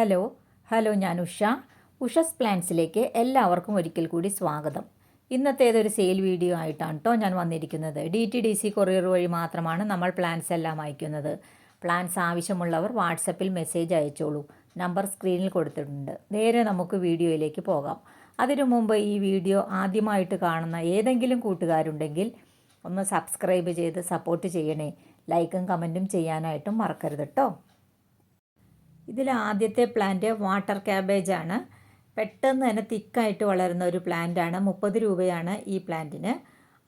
Hello hello ഞാൻ ഉഷ. ഉഷസ് പ്ലാൻസിലേക്ക് എല്ലാവർക്കും ഒരിക്കൽ കൂടി സ്വാഗതം. ഇന്നത്തേതൊരു സെയിൽ വീഡിയോ ആയിട്ടാണ് കേട്ടോ ഞാൻ വന്നിരിക്കുന്നത്. D T D C courier വഴി മാത്രമാണ് നമ്മൾ പ്ലാൻസ് എല്ലാം അയക്കുന്നത്. പ്ലാൻസ് ആവശ്യമുള്ളവർ വാട്സപ്പിൽ മെസ്സേജ് അയച്ചോളൂ. നമ്പർ സ്ക്രീനിൽ കൊടുത്തിട്ടുണ്ട്. നേരെ നമുക്ക് വീഡിയോയിലേക്ക് പോകാം. അതിനു മുമ്പ് ഈ വീഡിയോ ആദ്യമായിട്ട് കാണുന്ന ഏതെങ്കിലും കൂട്ടുകാരുണ്ടെങ്കിൽ ഒന്ന് സബ്സ്ക്രൈബ് ചെയ്ത് സപ്പോർട്ട് ചെയ്യണേ. ലൈക്കും കമന്റും ചെയ്യാനായിട്ടും മറക്കരുത് കേട്ടോ ഇതിൽ ആദ്യത്തെ പ്ലാന്റ് വാട്ടർ ക്യാബേജ് ആണ്. പെട്ടെന്ന് തന്നെ തിക്കായിട്ട് വളരുന്ന ഒരു പ്ലാന്റാണ് മുപ്പത് രൂപയാണ് ഈ പ്ലാന്റിന്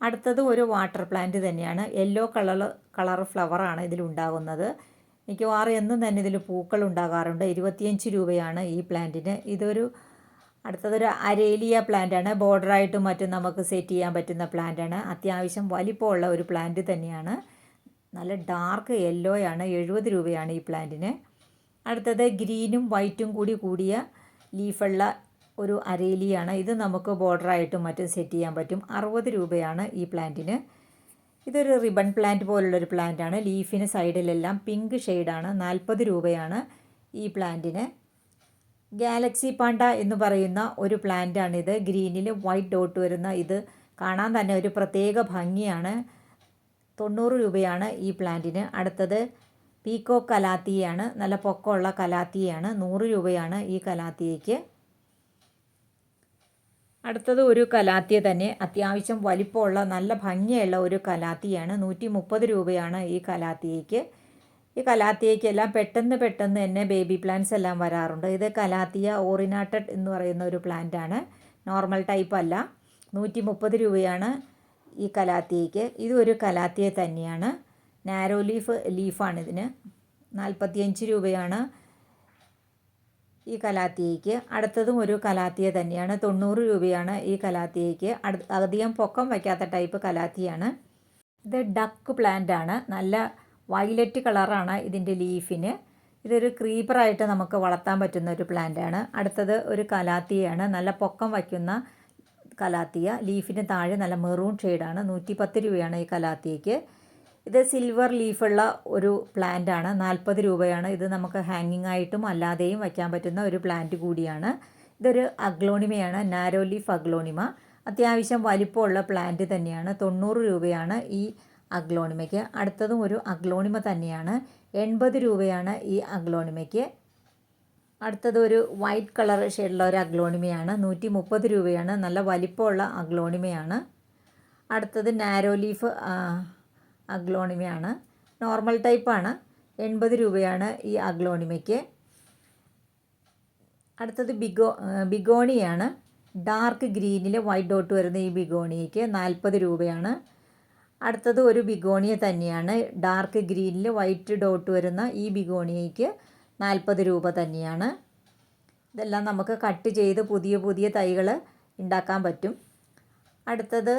അടുത്തത് ഒരു വാട്ടർ പ്ലാന്റ് തന്നെയാണ്. യെല്ലോ കളർ കളർ ഫ്ലവറാണ് ഇതിലുണ്ടാകുന്നത് മിക്കവാറും എന്നും തന്നെ ഇതിൽ പൂക്കൾ ഉണ്ടാകാറുണ്ട്. ഇരുപത്തിയഞ്ച് രൂപയാണ് ഈ പ്ലാന്റിന് ഇതൊരു അടുത്തതൊരു അരേലിയ പ്ലാന്റാണ് ബോർഡറായിട്ടും മറ്റും നമുക്ക് സെറ്റ് ചെയ്യാൻ പറ്റുന്ന പ്ലാന്റാണ് അത്യാവശ്യം വലിപ്പമുള്ള ഒരു പ്ലാന്റ് തന്നെയാണ്. നല്ല ഡാർക്ക് യെല്ലോയാണ് എഴുപത് രൂപയാണ് ഈ പ്ലാന്റിന് അടുത്തത് ഗ്രീനും വൈറ്റും കൂടി കൂടിയ ലീഫുള്ള ഒരു അരേലിയാണ്. ഇത് നമുക്ക് ബോർഡറായിട്ടും മറ്റും സെറ്റ് ചെയ്യാൻ പറ്റും. അറുപത് രൂപയാണ് ഈ പ്ലാന്റിന് ഇതൊരു റിബൺ പ്ലാന്റ് പോലുള്ളൊരു പ്ലാന്റാണ് ലീഫിന് സൈഡിലെല്ലാം പിങ്ക് ഷെയ്ഡാണ് നാൽപ്പത് രൂപയാണ് ഈ പ്ലാന്റിന് ഗാലക്സി പാണ്ട എന്ന് പറയുന്ന ഒരു പ്ലാന്റാണിത് ഗ്രീനിൽ വൈറ്റ് ഡോട്ട് വരുന്ന ഇത് കാണാൻ തന്നെ ഒരു പ്രത്യേക ഭംഗിയാണ്. തൊണ്ണൂറ് രൂപയാണ് ഈ പ്ലാന്റിന് അടുത്തത് പീക്കോ കലാത്തിയാണ് നല്ല പൊക്കമുള്ള കലാത്തിയാണ് നൂറ് രൂപയാണ് ഈ കലാത്തിയയ്ക്ക് അടുത്തത് ഒരു കലാത്തിയ തന്നെ അത്യാവശ്യം വലിപ്പമുള്ള നല്ല ഭംഗിയുള്ള ഒരു കലാത്തിയാണ്. നൂറ്റി മുപ്പത് രൂപയാണ് ഈ കലാത്തിയയ്ക്ക് ഈ കലാത്തിയയ്ക്കെല്ലാം പെട്ടെന്ന് പെട്ടെന്ന് തന്നെ ബേബി പ്ലാന്റ്സ് എല്ലാം വരാറുണ്ട്. ഇത് കലാത്തിയ ഓറിനാട്ടഡ് എന്ന് പറയുന്ന ഒരു പ്ലാന്റ് ആണ്. നോർമൽ ടൈപ്പ് അല്ല. നൂറ്റി മുപ്പത് രൂപയാണ് ഈ കലാത്തിയയ്ക്ക് ഇത് ഒരു കലാത്തിയ തന്നെയാണ്. നാരോ ലീഫ് ലീഫാണ് ഇതിന്. നാൽപ്പത്തിയഞ്ച് രൂപയാണ് ഈ കലാത്തിയയ്ക്ക്. അടുത്തതും ഒരു കലാത്തിയ തന്നെയാണ്. തൊണ്ണൂറ് രൂപയാണ് ഈ കലാത്തിയയ്ക്ക്. അധികം പൊക്കം വയ്ക്കാത്ത ടൈപ്പ് കലാത്തിയാണ്. ഇത് ഡക്ക് പ്ലാന്റ് ആണ്. നല്ല വയലറ്റ് കളറാണ് ഇതിന്റെ ലീഫിന് ഇതൊരു ക്രീപ്പറായിട്ട് നമുക്ക് വളർത്താൻ പറ്റുന്ന ഒരു പ്ലാന്റാണ് അടുത്തത് ഒരു കലാത്തിയാണ് നല്ല പൊക്കം വയ്ക്കുന്ന കലാത്തിയ. ലീഫിന് താഴെ നല്ല മെറൂൺ ഷെയ്ഡാണ് നൂറ്റി പത്ത് രൂപയാണ് ഈ കലാത്തിയയ്ക്ക്. ഇത് സിൽവർ ലീഫുള്ള ഒരു പ്ലാന്റ് ആണ്. നാൽപ്പത് രൂപയാണ്. ഇത് നമുക്ക് ഹാങ്ങിങ് ആയിട്ടും അല്ലാതെയും വയ്ക്കാൻ പറ്റുന്ന ഒരു പ്ലാന്റ് കൂടിയാണ്. ഇതൊരു അഗ്ലോണിമയാണ്. Narrow leaf aglaonema. അത്യാവശ്യം വലിപ്പമുള്ള പ്ലാന്റ് തന്നെയാണ്. തൊണ്ണൂറ് രൂപയാണ് ഈ അഗ്ലോണിമയ്ക്ക്. അടുത്തതും ഒരു അഗ്ലോണിമ തന്നെയാണ്. എൺപത് രൂപയാണ് ഈ അഗ്ലോണിമയ്ക്ക്. അടുത്തത് ഒരു വൈറ്റ് കളർ ഷെയ്ഡുള്ള ഒരു അഗ്ലോണിമയാണ്. നൂറ്റി മുപ്പത് രൂപയാണ്. നല്ല വലിപ്പമുള്ള അഗ്ലോണിമയാണ്. അടുത്തത് നാരോ ലീഫ് അഗ്ലോണിമയാണ്. നോർമൽ ടൈപ്പാണ് എൺപത് രൂപയാണ് ഈ അഗ്ലോണിമയ്ക്ക്. അടുത്തത് ബിഗോ ബിഗോണിയാണ്. ഡാർക്ക് ഗ്രീനിൽ വൈറ്റ് ഡോട്ട് വരുന്ന ഈ ബിഗോണിയയ്ക്ക് നാൽപ്പത് രൂപയാണ്. അടുത്തത് ഒരു ബിഗോണിയ തന്നെയാണ്. ഡാർക്ക് ഗ്രീനിൽ വൈറ്റ് ഡോട്ട് വരുന്ന ഈ ബിഗോണിയയ്ക്ക് നാൽപ്പത് രൂപ തന്നെയാണ്. ഇതെല്ലാം നമുക്ക് കട്ട് ചെയ്ത് പുതിയ പുതിയ തൈകൾ ഉണ്ടാക്കാൻ പറ്റും. അടുത്തത്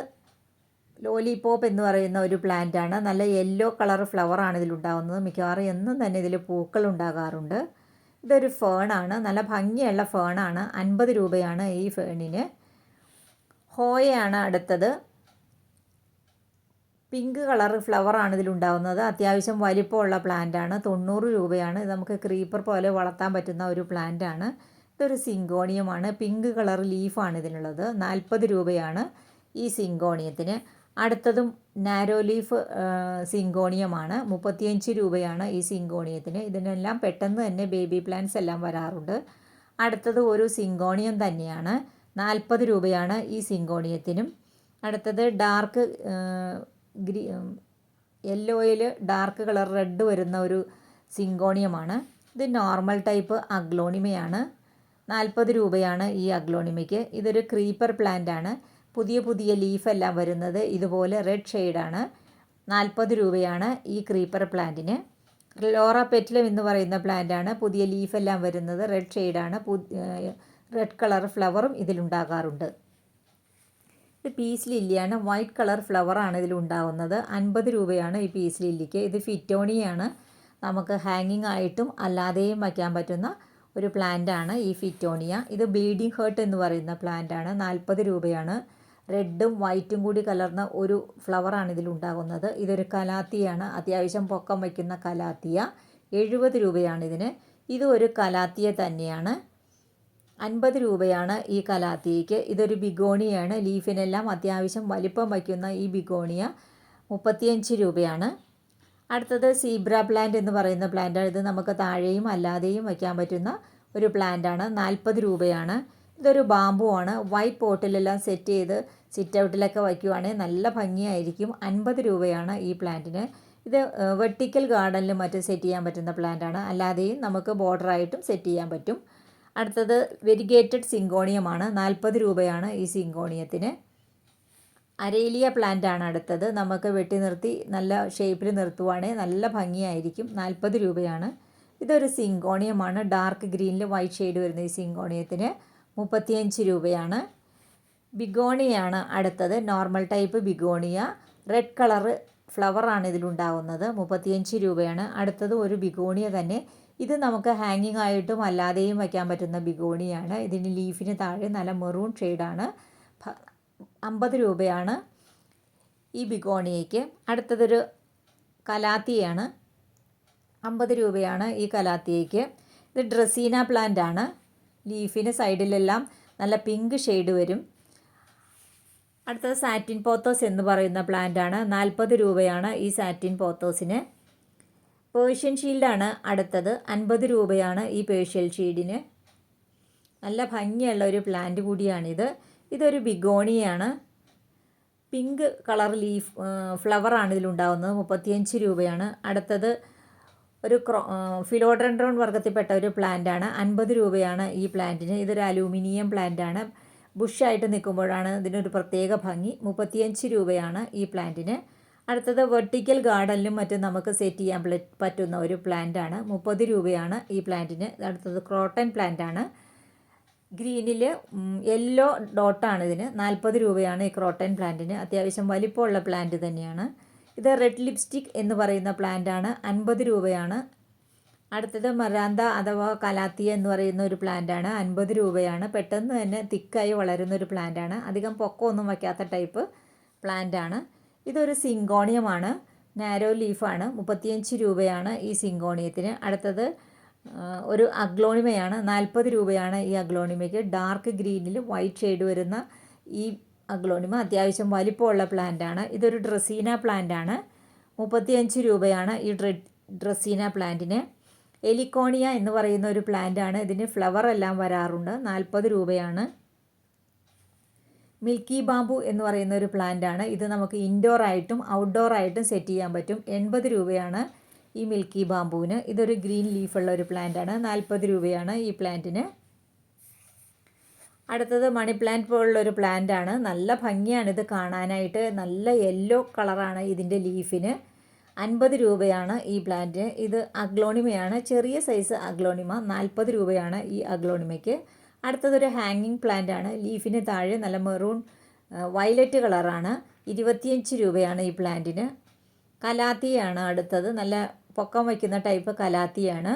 ലോലിപോപ്പ് എന്ന് പറയുന്ന ഒരു പ്ലാന്റ് ആണ്. നല്ല യെല്ലോ കളർ ഫ്ലവറാണ് ഇതിലുണ്ടാകുന്നത് മിക്കവാറും എന്നും തന്നെ ഇതിൽ പൂക്കൾ ഉണ്ടാകാറുണ്ട്. ഇതൊരു ഫേണാണ് നല്ല ഭംഗിയുള്ള ഫേണാണ് അൻപത് രൂപയാണ് ഈ ഫേണിന് ഹോയയാണ് അടുത്തത്. പിങ്ക് കളർ ഫ്ലവറാണ് ഇതിലുണ്ടാകുന്നത് അത്യാവശ്യം വലിപ്പമുള്ള പ്ലാന്റാണ് തൊണ്ണൂറ് രൂപയാണ്. ഇത് നമുക്ക് ക്രീപ്പർ പോലെ വളർത്താൻ പറ്റുന്ന ഒരു പ്ലാന്റാണ് ഇതൊരു സിങ്കോണിയമാണ്. പിങ്ക് കളർ ലീഫാണ് ഇതിനുള്ളത്. നാൽപ്പത് രൂപയാണ് ഈ സിങ്കോണിയത്തിന്. അടുത്തതും നാരോ ലീഫ് സിങ്കോണിയമാണ്. മുപ്പത്തിയഞ്ച് രൂപയാണ് ഈ സിങ്കോണിയത്തിന്. ഇതിനെല്ലാം പെട്ടെന്ന് തന്നെ ബേബി പ്ലാന്റ്സ് എല്ലാം വരാറുണ്ട്. അടുത്തത് ഒരു സിങ്കോണിയം തന്നെയാണ്. നാൽപ്പത് രൂപയാണ് ഈ സിങ്കോണിയത്തിനും. അടുത്തത് ഡാർക്ക് ഗ്രീ യെല്ലോയിൽ ഡാർക്ക് കളർ റെഡ് വരുന്ന ഒരു സിങ്കോണിയമാണ്. ഇത് നോർമൽ ടൈപ്പ് അഗ്ലോണിമയാണ്. നാൽപ്പത് രൂപയാണ് ഈ അഗ്ലോണിമയ്ക്ക്. ഇതൊരു ക്രീപ്പർ പ്ലാന്റ് ആണ്. പുതിയ പുതിയ ലീഫെല്ലാം വരുന്നത് ഇതുപോലെ റെഡ് ഷെയ്ഡാണ്. നാൽപ്പത് രൂപയാണ് ഈ ക്രീപ്പർ പ്ലാന്റിന്. ലോറ പെറ്റിലം എന്ന് പറയുന്ന പ്ലാന്റാണ്. പുതിയ ലീഫെല്ലാം വരുന്നത് റെഡ് ഷെയ്ഡാണ്. റെഡ് കളർ ഫ്ലവറും ഇതിലുണ്ടാകാറുണ്ട്. ഇത് പീസ് ലില്ലിയാണ്. വൈറ്റ് കളർ ഫ്ലവറാണ് ഇതിലുണ്ടാകുന്നത് അൻപത് രൂപയാണ് ഈ പീസ് ലില്ലിക്ക്. ഇത് ഫിറ്റോണിയാണ്. നമുക്ക് ഹാങ്ങിങ് ആയിട്ടും അല്ലാതെയും വയ്ക്കാൻ പറ്റുന്ന ഒരു പ്ലാന്റാണ് ഈ ഫിറ്റോണിയ. ഇത് ബ്ലീഡിങ് ഹേർട്ട് എന്ന് പറയുന്ന പ്ലാന്റാണ്. നാൽപ്പത് രൂപയാണ്. റെഡും വൈറ്റും കൂടി കലർന്ന ഒരു ഫ്ലവറാണ് ഇതിലുണ്ടാകുന്നത്. ഇതൊരു കലാത്തിയാണ്. അത്യാവശ്യം പൊക്കം വയ്ക്കുന്ന കലാത്തിയ. എഴുപത് രൂപയാണ് ഇതിന്. ഇത് ഒരു കലാത്തിയ തന്നെയാണ്. അൻപത് രൂപയാണ് ഈ കലാത്തിയയ്ക്ക്. ഇതൊരു ബിഗോണിയാണ്. ലീഫിനെല്ലാം അത്യാവശ്യം വലിപ്പം വയ്ക്കുന്ന ഈ ബിഗോണിയ മുപ്പത്തിയഞ്ച് രൂപയാണ്. അടുത്തത് സീബ്ര പ്ലാന്റ് എന്ന് പറയുന്ന പ്ലാന്റ് ഇത് നമുക്ക് താഴെയും അല്ലാതെയും വയ്ക്കാൻ പറ്റുന്ന ഒരു പ്ലാന്റാണ്. നാൽപ്പത് രൂപയാണ്. ഇതൊരു ബാമ്പു ആണ്. വൈറ്റ് പോട്ടിലെല്ലാം സെറ്റ് ചെയ്ത് സിറ്റ് ഔട്ടിലൊക്കെ വയ്ക്കുവാണെങ്കിൽ നല്ല ഭംഗിയായിരിക്കും. അൻപത് രൂപയാണ് ഈ പ്ലാന്റിന് ഇത് വെർട്ടിക്കൽ ഗാർഡനിലും മറ്റും സെറ്റ് ചെയ്യാൻ പറ്റുന്ന പ്ലാന്റാണ് അല്ലാതെയും നമുക്ക് ബോർഡറായിട്ടും സെറ്റ് ചെയ്യാൻ പറ്റും. അടുത്തത് വെരിഗേറ്റഡ് സിങ്കോണിയമാണ് നാൽപ്പത് രൂപയാണ് ഈ സിങ്കോണിയത്തിന് അരേലിയ ആണ് അടുത്തത്. നമുക്ക് വെട്ടി നിർത്തി നല്ല ഷേപ്പിൽ നിർത്തുവാണെങ്കിൽ നല്ല ഭംഗിയായിരിക്കും. നാൽപ്പത് രൂപയാണ്. ഇതൊരു സിങ്കോണിയമാണ് ഡാർക്ക് ഗ്രീനിൽ വൈറ്റ് ഷെയ്ഡ് വരുന്ന ഈ സിങ്കോണിയത്തിന് മുപ്പത്തിയഞ്ച് രൂപയാണ്. ബിഗോണിയാണ് അടുത്തത്. Normal type begonia. Red colour ഫ്ലവറാണ് ഇതിലുണ്ടാവുന്നത്. മുപ്പത്തിയഞ്ച് രൂപയാണ്. അടുത്തത് ഒരു ബിഗോണിയ തന്നെ. ഇത് നമുക്ക് ഹാങ്ങിങ് ആയിട്ടും അല്ലാതെയും വയ്ക്കാൻ പറ്റുന്ന ബിഗോണിയാണ്. ഇതിന് ലീഫിന് താഴെ നല്ല മെറൂൺ ഷെയ്ഡാണ്. അമ്പത് രൂപയാണ് ഈ ബിഗോണിയയ്ക്ക്. അടുത്തതൊരു കലാത്തിയാണ്. അമ്പത് രൂപയാണ് ഈ കലാത്തിയയ്ക്ക്. ഇത് ഡ്രസീന പ്ലാന്റ് ആണ് ലീഫിന് സൈഡിലെല്ലാം നല്ല പിങ്ക് ഷെയ്ഡ് വരും. അടുത്തത് സാറ്റിൻ പോത്തോസ് എന്ന് പറയുന്ന പ്ലാന്റ് ആണ് നാൽപ്പത് രൂപയാണ് ഈ സാറ്റിൻ പോത്തോസിന്. പേർഷ്യൻ ഷീൽഡാണ് അടുത്തത്. അൻപത് രൂപയാണ് ഈ പേർഷ്യൻ ഷീൽഡിന്. നല്ല ഭംഗിയുള്ള ഒരു പ്ലാന്റ് കൂടിയാണിത്. ഇതൊരു ബിഗോണിയാണ്. പിങ്ക് കളർ ലീഫ് ഫ്ലവറാണ് ഇതിലുണ്ടാകുന്നത് മുപ്പത്തിയഞ്ച് രൂപയാണ്. അടുത്തത് ഒരു ക്രോ ഫിലോഡ്രൻഡ്രോൺ വർഗത്തിൽപ്പെട്ട ഒരു പ്ലാന്റാണ്. അൻപത് രൂപയാണ് ഈ പ്ലാന്റിന്. ഇതൊരു അലൂമിനിയം പ്ലാന്റാണ്. ബുഷായിട്ട് നിൽക്കുമ്പോഴാണ് ഇതിനൊരു പ്രത്യേക ഭംഗി. മുപ്പത്തിയഞ്ച് രൂപയാണ് ഈ പ്ലാന്റിന്. അടുത്തത് വെർട്ടിക്കൽ ഗാർഡനിലും മറ്റും നമുക്ക് സെറ്റ് ചെയ്യാൻ പറ്റുന്ന ഒരു പ്ലാന്റാണ്. മുപ്പത് രൂപയാണ് ഈ പ്ലാന്റിന്. അടുത്തത് ക്രോട്ടൺ പ്ലാന്റാണ്. ഗ്രീനിൽ യെല്ലോ ഡോട്ടാണ് ഇതിന്. നാൽപ്പത് രൂപയാണ് ഈ ക്രോട്ടൺ പ്ലാന്റിന്. അത്യാവശ്യം വലിപ്പമുള്ള പ്ലാന്റ് തന്നെയാണ്. ഇത് റെഡ് ലിപ്സ്റ്റിക് എന്ന് പറയുന്ന പ്ലാന്റാണ് അൻപത് രൂപയാണ്. അടുത്തത് മറാന്ത അഥവാ കലാത്തിയ എന്ന് പറയുന്ന ഒരു പ്ലാന്റാണ് അൻപത് രൂപയാണ്. പെട്ടെന്ന് തന്നെ തിക്കായി വളരുന്ന ഒരു പ്ലാന്റാണ് അധികം പൊക്കമൊന്നും വയ്ക്കാത്ത ടൈപ്പ് പ്ലാന്റാണ് ഇതൊരു സിങ്കോണിയമാണ്. നാരോ ലീഫാണ് മുപ്പത്തിയഞ്ച് രൂപയാണ് ഈ സിങ്കോണിയത്തിന്. അടുത്തത് ഒരു അഗ്ലോണിമയാണ്. നാൽപ്പത് രൂപയാണ് ഈ അഗ്ലോണിമയ്ക്ക്. ഡാർക്ക് ഗ്രീനിൽ വൈറ്റ് ഷെയ്ഡ് വരുന്ന ഈ അഗ്ലോണിമ അത്യാവശ്യം വലിപ്പമുള്ള പ്ലാന്റാണ്. ഇതൊരു ഡ്രസീന പ്ലാന്റാണ്. മുപ്പത്തിയഞ്ച് രൂപയാണ് ഈ ഡ്രസീന പ്ലാന്റിന്. എലിക്കോണിയ എന്ന് പറയുന്ന ഒരു പ്ലാന്റാണ്. ഇതിന് ഫ്ലവർ എല്ലാം വരാറുണ്ട്. നാൽപ്പത് രൂപയാണ്. മിൽക്കി ബാമ്പു എന്ന് പറയുന്ന ഒരു പ്ലാന്റാണ്. ഇത് നമുക്ക് ഇൻഡോർ ആയിട്ടും ഔട്ട്ഡോർ ആയിട്ടും സെറ്റ് ചെയ്യാൻ പറ്റും. എൺപത് രൂപയാണ് ഈ മിൽക്കി ബാമ്പുവിന്. ഇതൊരു ഗ്രീൻ ലീഫുള്ള ഒരു പ്ലാന്റാണ്. നാൽപ്പത് രൂപയാണ് ഈ പ്ലാന്റിന്. അടുത്തത് മണി പ്ലാന്റ് പോലുള്ള ഒരു പ്ലാന്റ് ആണ് നല്ല ഭംഗിയാണ് ഇത് കാണാനായിട്ട്. നല്ല യെല്ലോ കളറാണ് ഇതിന്റെ ലീഫിന്. അൻപത് രൂപയാണ് ഈ പ്ലാന്റ്. ഇത് അഗ്ലോണിമയാണ്. ചെറിയ സൈസ് അഗ്ലോണിമ. നാൽപ്പത് രൂപയാണ് ഈ അഗ്ലോണിമയ്ക്ക്. അടുത്തതൊരു ഹാങ്ങിങ് പ്ലാന്റ് ആണ്. ലീഫിന് താഴെ നല്ല മെറൂൺ വയലറ്റ് കളറാണ്. ഇരുപത്തിയഞ്ച് രൂപയാണ് ഈ പ്ലാന്റിന്. കലാത്തിയാണ് അടുത്തത്. നല്ല പൊക്കം വയ്ക്കുന്ന ടൈപ്പ് കലാത്തിയാണ്.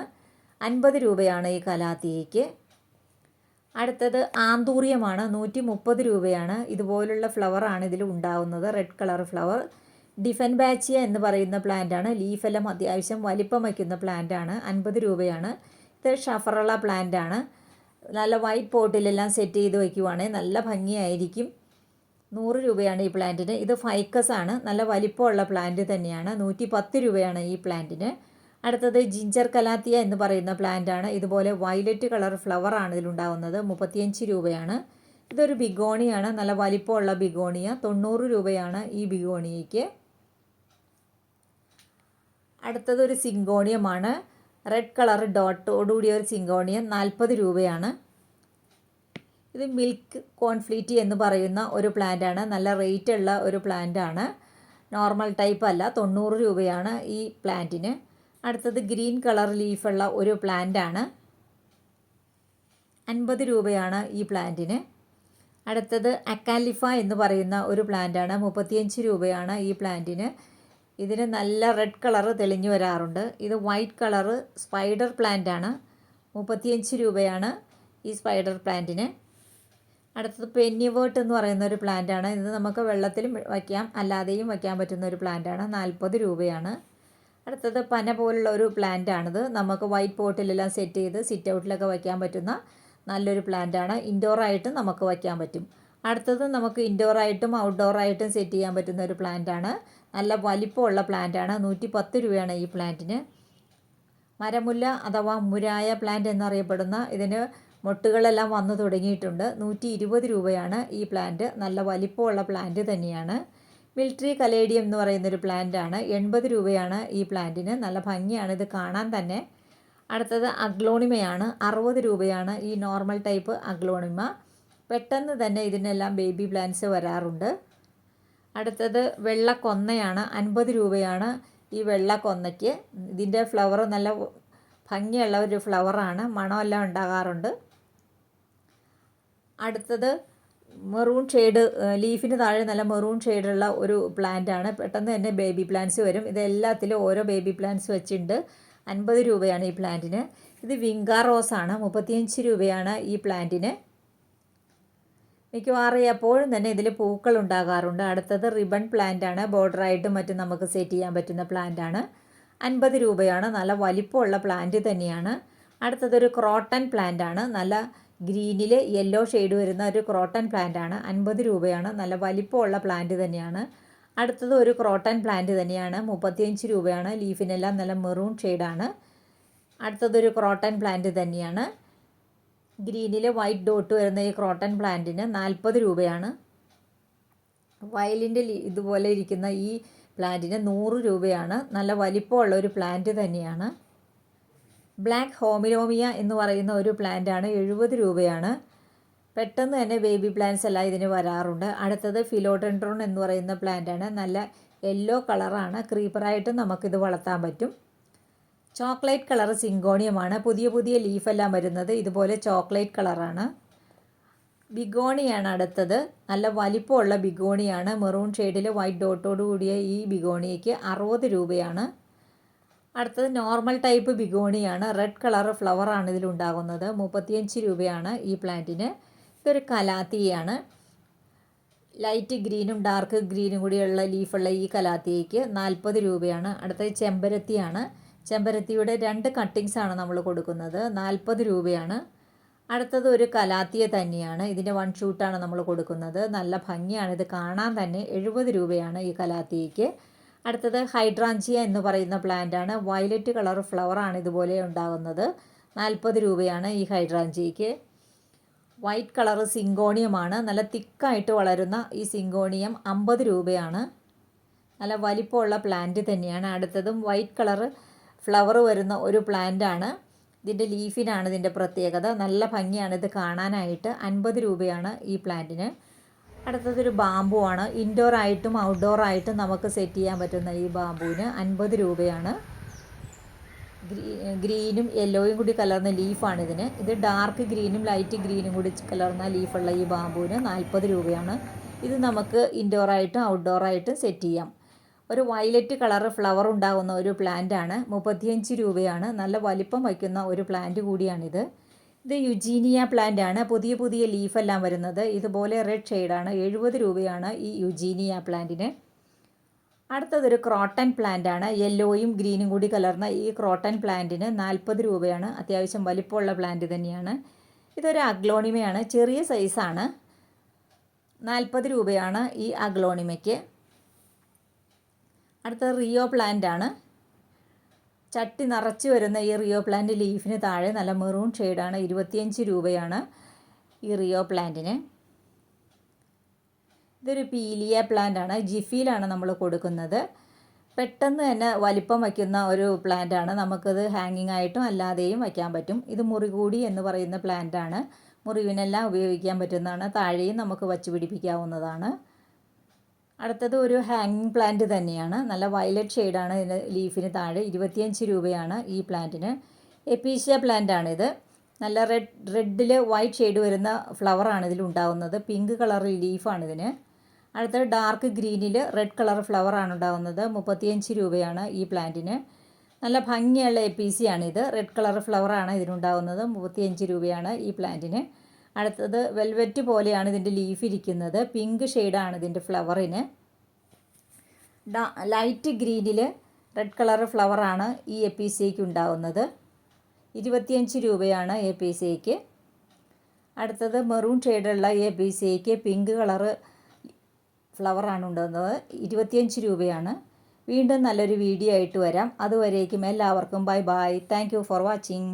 അൻപത് രൂപയാണ് ഈ കലാത്തിയയ്ക്ക്. അടുത്തത് ആന്തൂറിയമാണ്. നൂറ്റി മുപ്പത് രൂപയാണ്. ഇതുപോലുള്ള ഫ്ലവറാണ് ഇതിൽ ഉണ്ടാവുന്നത്. Red colour flower dieffenbachia എന്ന് പറയുന്ന പ്ലാന്റാണ് ലീഫെല്ലാം അത്യാവശ്യം വലിപ്പം വയ്ക്കുന്ന പ്ലാന്റാണ് അൻപത് രൂപയാണ്. ഇത് ഷഫറള പ്ലാന്റാണ് നല്ല വൈറ്റ് പോട്ടിലെല്ലാം സെറ്റ് ചെയ്ത് വയ്ക്കുവാണെങ്കിൽ നല്ല ഭംഗിയായിരിക്കും. നൂറ് രൂപയാണ് ഈ പ്ലാന്റിന് ഇത് ഫൈക്കസ് ആണ്. നല്ല വലിപ്പമുള്ള പ്ലാന്റ് തന്നെയാണ്. നൂറ്റി പത്ത് രൂപയാണ് ഈ പ്ലാന്റിന് അടുത്തത് ജിഞ്ചർ കലാത്തിയ എന്ന് പറയുന്ന പ്ലാന്റ് ആണ്. ഇതുപോലെ വയലറ്റ് കളർ ഫ്ലവർ ആണ് ഇതിലുണ്ടാവുന്നത്. മുപ്പത്തിയഞ്ച് രൂപയാണ്. ഇതൊരു ബിഗോണിയാണ്. നല്ല വലിപ്പമുള്ള ബിഗോണിയ. തൊണ്ണൂറ് രൂപയാണ് ഈ ബിഗോണിയയ്ക്ക്. അടുത്തതൊരു സിങ്കോണിയമാണ്. റെഡ് കളർ ഡോട്ടോടുകൂടിയ ഒരു സിങ്കോണിയം നാൽപ്പത് രൂപയാണ്. ഇത് മിൽക്ക് കോൺഫ്ലീറ്റി എന്ന് പറയുന്ന ഒരു പ്ലാന്റാണ് നല്ല റേറ്റ് ഉള്ള ഒരു പ്ലാന്റാണ് നോർമൽ ടൈപ്പ് അല്ല. തൊണ്ണൂറ് രൂപയാണ് ഈ പ്ലാന്റിന് അടുത്തത് ഗ്രീൻ കളർ ലീഫുള്ള ഒരു പ്ലാന്റാണ് അൻപത് രൂപയാണ് ഈ പ്ലാന്റിന് അടുത്തത് അക്കാലിഫ എന്ന് പറയുന്ന ഒരു പ്ലാന്റാണ് മുപ്പത്തിയഞ്ച് രൂപയാണ് ഈ പ്ലാന്റിന് ഇതിന് നല്ല റെഡ് കളറ് തെളിഞ്ഞു വരാറുണ്ട്. ഇത് വൈറ്റ് കളറ് സ്പൈഡർ പ്ലാന്റ് ആണ്. മുപ്പത്തിയഞ്ച് രൂപയാണ് ഈ സ്പൈഡർ പ്ലാന്റിന് അടുത്തത് പെന്നിവേർട്ട് എന്ന് പറയുന്ന ഒരു പ്ലാന്റ് ആണ്. ഇത് നമുക്ക് വെള്ളത്തിലും വയ്ക്കാം. അല്ലാതെയും വയ്ക്കാൻ പറ്റുന്ന ഒരു പ്ലാന്റ് ആണ്. നാൽപ്പത് രൂപയാണ്. അടുത്തത് പന പോലുള്ള ഒരു പ്ലാന്റ് ആണിത്. നമുക്ക് വൈറ്റ് പോട്ടിലെല്ലാം സെറ്റ് ചെയ്ത് സിറ്റ് ഔട്ടിലൊക്കെ വയ്ക്കാൻ പറ്റുന്ന നല്ലൊരു പ്ലാന്റ് ആണ്. ഇൻഡോർ ആയിട്ടും നമുക്ക് വയ്ക്കാൻ പറ്റും. അടുത്തത് നമുക്ക് ഇൻഡോർ ആയിട്ടും ഔട്ട്ഡോർ ആയിട്ടും സെറ്റ് ചെയ്യാൻ പറ്റുന്ന ഒരു പ്ലാന്റ് ആണ്. നല്ല വലിപ്പമുള്ള പ്ലാന്റ് ആണ്. നൂറ്റി പത്ത് രൂപയാണ് ഈ പ്ലാന്റിന് മരമുല്ല അഥവാ മുരായ പ്ലാന്റ് എന്നറിയപ്പെടുന്ന ഇതിന് മൊട്ടുകളെല്ലാം വന്നു തുടങ്ങിയിട്ടുണ്ട്. നൂറ്റി ഇരുപത് രൂപയാണ് ഈ പ്ലാന്റ് നല്ല വലിപ്പമുള്ള പ്ലാന്റ് തന്നെയാണ്. മിലിറ്ററി കലേഡിയം എന്ന് പറയുന്നൊരു പ്ലാന്റ് ആണ് എൺപത് രൂപയാണ് ഈ പ്ലാന്റിന്. നല്ല ഭംഗിയാണ്. ഇത് കാണാൻ തന്നെ. അടുത്തത് അഗ്ലോണിമയാണ്. അറുപത് രൂപയാണ് ഈ നോർമൽ ടൈപ്പ് അഗ്ലോണിമ. പെട്ടെന്ന് തന്നെ ഇതിനെല്ലാം ബേബി പ്ലാന്റ്സ് വരാറുണ്ട്. അടുത്തത് വെള്ളക്കൊന്നയാണ് അൻപത് രൂപയാണ് ഈ വെള്ളക്കൊന്നയ്ക്ക് ഇതിന്റെ ഫ്ലവർ നല്ല ഭംഗിയുള്ള ഒരു ഫ്ലവറാണ് മണമെല്ലാം ഉണ്ടാകാറുണ്ട്. അടുത്തത് മെറൂൺ ഷെയ്ഡ് ലീഫിന് താഴെ നല്ല മെറൂൺ ഷെയ്ഡുള്ള ഒരു പ്ലാന്റ് ആണ്. പെട്ടെന്ന് തന്നെ ബേബി പ്ലാന്റ്സ് വരും. ഇത് എല്ലാത്തിലും ഓരോ ബേബി പ്ലാന്റ്സ് വെച്ചിട്ടുണ്ട്. അൻപത് രൂപയാണ് ഈ പ്ലാന്റിന് ഇത് വിങ്കാ ആണ്. മുപ്പത്തിയഞ്ച് രൂപയാണ് ഈ പ്ലാന്റിന് മിക്കവാറും എപ്പോഴും തന്നെ ഇതിൽ പൂക്കൾ ഉണ്ടാകാറുണ്ട്. അടുത്തത് റിബൺ പ്ലാന്റ് ആണ്. ബോർഡറായിട്ടും മറ്റും നമുക്ക് സെറ്റ് ചെയ്യാൻ പറ്റുന്ന പ്ലാന്റ് ആണ്. അൻപത് രൂപയാണ്. നല്ല വലിപ്പമുള്ള പ്ലാന്റ് തന്നെയാണ്. അടുത്തതൊരു ക്രോട്ടൺ പ്ലാന്റ് ആണ്. നല്ല ഗ്രീനിൽ യെല്ലോ ഷെയ്ഡ് വരുന്ന ഒരു ക്രോട്ടൺ പ്ലാന്റ് ആണ്. അൻപത് രൂപയാണ്. നല്ല വലിപ്പമുള്ള പ്ലാന്റ് തന്നെയാണ്. അടുത്തത് ഒരു ക്രോട്ടൺ പ്ലാന്റ് തന്നെയാണ്. മുപ്പത്തിയഞ്ച് രൂപയാണ്. ലീഫിനെല്ലാം നല്ല മെറൂൺ ഷെയ്ഡാണ് അടുത്തതൊരു ക്രോട്ടൺ പ്ലാന്റ് തന്നെയാണ്. ഗ്രീനിൽ വൈറ്റ് ഡോട്ട് വരുന്ന ഈ ക്രോട്ടൺ പ്ലാന്റിന് നാൽപ്പത് രൂപയാണ്. വയലിന്റെ ഇതുപോലെ ഇരിക്കുന്ന ഈ പ്ലാന്റിന് നൂറ് രൂപയാണ്. നല്ല വലിപ്പമുള്ള ഒരു പ്ലാന്റ് തന്നെയാണ്. ബ്ലാക്ക് ഹോമിലോമിയ എന്ന് പറയുന്ന ഒരു പ്ലാന്റാണ് എഴുപത് രൂപയാണ്. പെട്ടെന്ന് തന്നെ ബേബി പ്ലാന്റ്സ് എല്ലാം ഇതിന് വരാറുണ്ട്. അടുത്തത് ഫിലോഡെൻഡ്രോൺ എന്ന് പറയുന്ന പ്ലാന്റാണ് നല്ല യെല്ലോ കളറാണ് ക്രീപ്പറായിട്ട് നമുക്കിത് വളർത്താൻ പറ്റും. ചോക്ലേറ്റ് കളർ സിങ്കോണിയമാണ് പുതിയ പുതിയ ലീഫെല്ലാം വരുന്നത് ഇതുപോലെ ചോക്ലേറ്റ് കളറാണ് ബിഗോണിയാണ് അടുത്തത്. നല്ല വലിപ്പമുള്ള ബിഗോണിയാണ് മെറൂൺ ഷെയ്ഡിൽ വൈറ്റ് ഡോട്ടോടു കൂടിയ ഈ ബിഗോണിയയ്ക്ക് അറുപത് രൂപയാണ്. അടുത്തത് നോർമൽ ടൈപ്പ് ബിഗോണിയാണ്. റെഡ് കളർ ഫ്ലവറാണ് ഇതിലുണ്ടാകുന്നത് മുപ്പത്തിയഞ്ച് രൂപയാണ് ഈ പ്ലാന്റിന് ഇതൊരു കലാത്തിയാണ് ലൈറ്റ് ഗ്രീനും ഡാർക്ക് ഗ്രീനും കൂടിയുള്ള ലീഫുള്ള ഈ കലാത്തിയയ്ക്ക് നാൽപ്പത് രൂപയാണ്. അടുത്തത് ചെമ്പരത്തിയാണ്. ചെമ്പരത്തിയുടെ രണ്ട് കട്ടിങ്സ് ആണ് നമ്മൾ കൊടുക്കുന്നത്. നാൽപ്പത് രൂപയാണ്. അടുത്തത് ഒരു കലാത്തിയ തന്നെയാണ്. ഇതിന്റെ വൺ ഷൂട്ടാണ് നമ്മൾ കൊടുക്കുന്നത്. നല്ല ഭംഗിയാണ്. ഇത് കാണാൻ തന്നെ എഴുപത് രൂപയാണ് ഈ കലാത്തിയയ്ക്ക്. അടുത്തത് ഹൈഡ്രാഞ്ചിയ എന്ന് പറയുന്ന പ്ലാന്റ് ആണ്. വയലറ്റ് കളർ ഫ്ലവറാണ് ഇതുപോലെ ഉണ്ടാകുന്നത്. നാൽപ്പത് രൂപയാണ് ഈ ഹൈഡ്രാഞ്ചിയയ്ക്ക് വൈറ്റ് കളർ സിങ്കോണിയമാണ് നല്ല തിക്കായിട്ട് വളരുന്ന ഈ സിങ്കോണിയം അമ്പത് രൂപയാണ്. നല്ല വലിപ്പമുള്ള പ്ലാന്റ് തന്നെയാണ്. അടുത്തതും വൈറ്റ് കളർ ഫ്ലവർ വരുന്ന ഒരു പ്ലാന്റ് ആണ്. ഇതിന്റെ ലീഫിനാണ് ഇതിന്റെ പ്രത്യേകത. നല്ല ഭംഗിയാണ് ഇത് കാണാനായിട്ട്. അൻപത് രൂപയാണ് ഈ പ്ലാന്റിന് അടുത്തതൊരു ബാമ്പു ആണ്. ഇൻഡോർ ആയിട്ടും ഔട്ട്ഡോർ ആയിട്ടും നമുക്ക് സെറ്റ് ചെയ്യാൻ പറ്റുന്ന ഈ ബാമ്പുവിന് അൻപത് രൂപയാണ്. ഗ്രീനും യെല്ലോയും കൂടി കലർന്ന ലീഫാണ് ഇതിന്. ഇത് ഡാർക്ക് ഗ്രീനും ലൈറ്റ് ഗ്രീനും കൂടി കലർന്ന ലീഫുള്ള ഈ ബാമ്പുവിന് നാൽപ്പത് രൂപയാണ്. ഇത് നമുക്ക് ഇൻഡോർ ആയിട്ടും ഔട്ട്ഡോർ ആയിട്ടും സെറ്റ് ചെയ്യാം. ഒരു വയലറ്റ് കളർ ഫ്ലവർ ഉണ്ടാകുന്ന ഒരു പ്ലാന്റ് ആണ്. മുപ്പത്തിയഞ്ച് രൂപയാണ്. നല്ല വലിപ്പം വയ്ക്കുന്ന ഒരു പ്ലാന്റ് കൂടിയാണിത്. ഇത് യുജീനിയ പ്ലാന്റ് ആണ് പുതിയ പുതിയ ലീഫെല്ലാം വരുന്നത്. ഇതുപോലെ റെഡ് ഷെയ്ഡാണ്. എഴുപത് രൂപയാണ് ഈ യുജീനിയ പ്ലാന്റിന്. അടുത്തതൊരു ക്രോട്ടൺ പ്ലാന്റ് ആണ് യെല്ലോയും ഗ്രീനും കൂടി കലർന്ന ഈ ക്രോട്ടൺ പ്ലാന്റിന് നാൽപ്പത് രൂപയാണ്. അത്യാവശ്യം വലിപ്പമുള്ള പ്ലാന്റ് തന്നെയാണ്. ഇതൊരു അഗ്ലോണിമയാണ്. ചെറിയ സൈസാണ്. നാൽപ്പത് രൂപയാണ് ഈ അഗ്ലോണിമയ്ക്ക്. അടുത്തത് റിയോ പ്ലാന്റ് ആണ് ചട്ടി നിറച്ച് വരുന്ന ഈ റിയോ പ്ലാന്റ് ലീഫിന് താഴെ നല്ല മെറൂൺ ഷെയ്ഡാണ്. ഇരുപത്തിയഞ്ച് രൂപയാണ് ഈ റിയോ പ്ലാന്റിന്. ഇതൊരു പീലിയ പ്ലാന്റ് ആണ് ജിഫിയിലാണ് നമ്മൾ കൊടുക്കുന്നത്. പെട്ടെന്ന് തന്നെ വലിപ്പം വയ്ക്കുന്ന ഒരു പ്ലാന്റ് ആണ് നമുക്കത് ഹാങ്ങിങ് ആയിട്ടും അല്ലാതെയും വയ്ക്കാൻ പറ്റും. ഇത് മുറികൂടി എന്ന് പറയുന്ന പ്ലാന്റ് ആണ് മുറിവിനെല്ലാം ഉപയോഗിക്കാൻ പറ്റുന്നതാണ്. താഴെയും നമുക്ക് വച്ച് പിടിപ്പിക്കാവുന്നതാണ്. അടുത്തത് ഒരു ഹാങ്ങിങ് പ്ലാന്റ് തന്നെയാണ്. നല്ല വയലറ്റ് ഷെയ്ഡാണ് ഇതിന് ലീഫിന് താഴെ. ഇരുപത്തിയഞ്ച് രൂപയാണ് ഈ പ്ലാന്റിന് എപ്പീഷ്യ ഇത്. നല്ല റെഡ് റെഡിൽ വൈറ്റ് ഷെയ്ഡ് വരുന്ന ഫ്ലവറാണ് ഇതിൽ ഉണ്ടാകുന്നത് പിങ്ക് കളർ ലീഫാണ് ഇതിന്. അടുത്തത് ഡാർക്ക് ഗ്രീനിൽ റെഡ് കളർ ഫ്ലവറാണ് ഉണ്ടാകുന്നത് മുപ്പത്തിയഞ്ച് രൂപയാണ് ഈ പ്ലാന്റിന് നല്ല ഭംഗിയുള്ള എ പി സി ആണിത് റെഡ് കളർ ഫ്ലവറാണ് ഇതിനുണ്ടാകുന്നത് മുപ്പത്തിയഞ്ച് രൂപയാണ് ഈ പ്ലാന്റിന് അടുത്തത് വെൽവെറ്റ് പോലെയാണ് ഇതിന്റെ ലീഫ് ഇരിക്കുന്നത്. പിങ്ക് ഷെയ്ഡാണ് ഇതിന്റെ ഫ്ലവറിന്. ലൈറ്റ് ഗ്രീനിൽ റെഡ് കളർ ഫ്ലവറാണ് ഈ എ പി സിക്ക് ഉണ്ടാവുന്നത്. ഇരുപത്തിയഞ്ച് രൂപയാണ് എ പി സിക്ക് അടുത്തത് മെറൂൺ ഷെയ്ഡുള്ള എ പി സിക്ക് പിങ്ക് കളറ് ഫ്ലവറാണ് ഉണ്ടാകുന്നത് ഇരുപത്തിയഞ്ച് രൂപയാണ്. വീണ്ടും നല്ലൊരു വീഡിയോ ആയിട്ട് വരാം. അതുവരേക്കും എല്ലാവർക്കും bye bye. Thank for watching.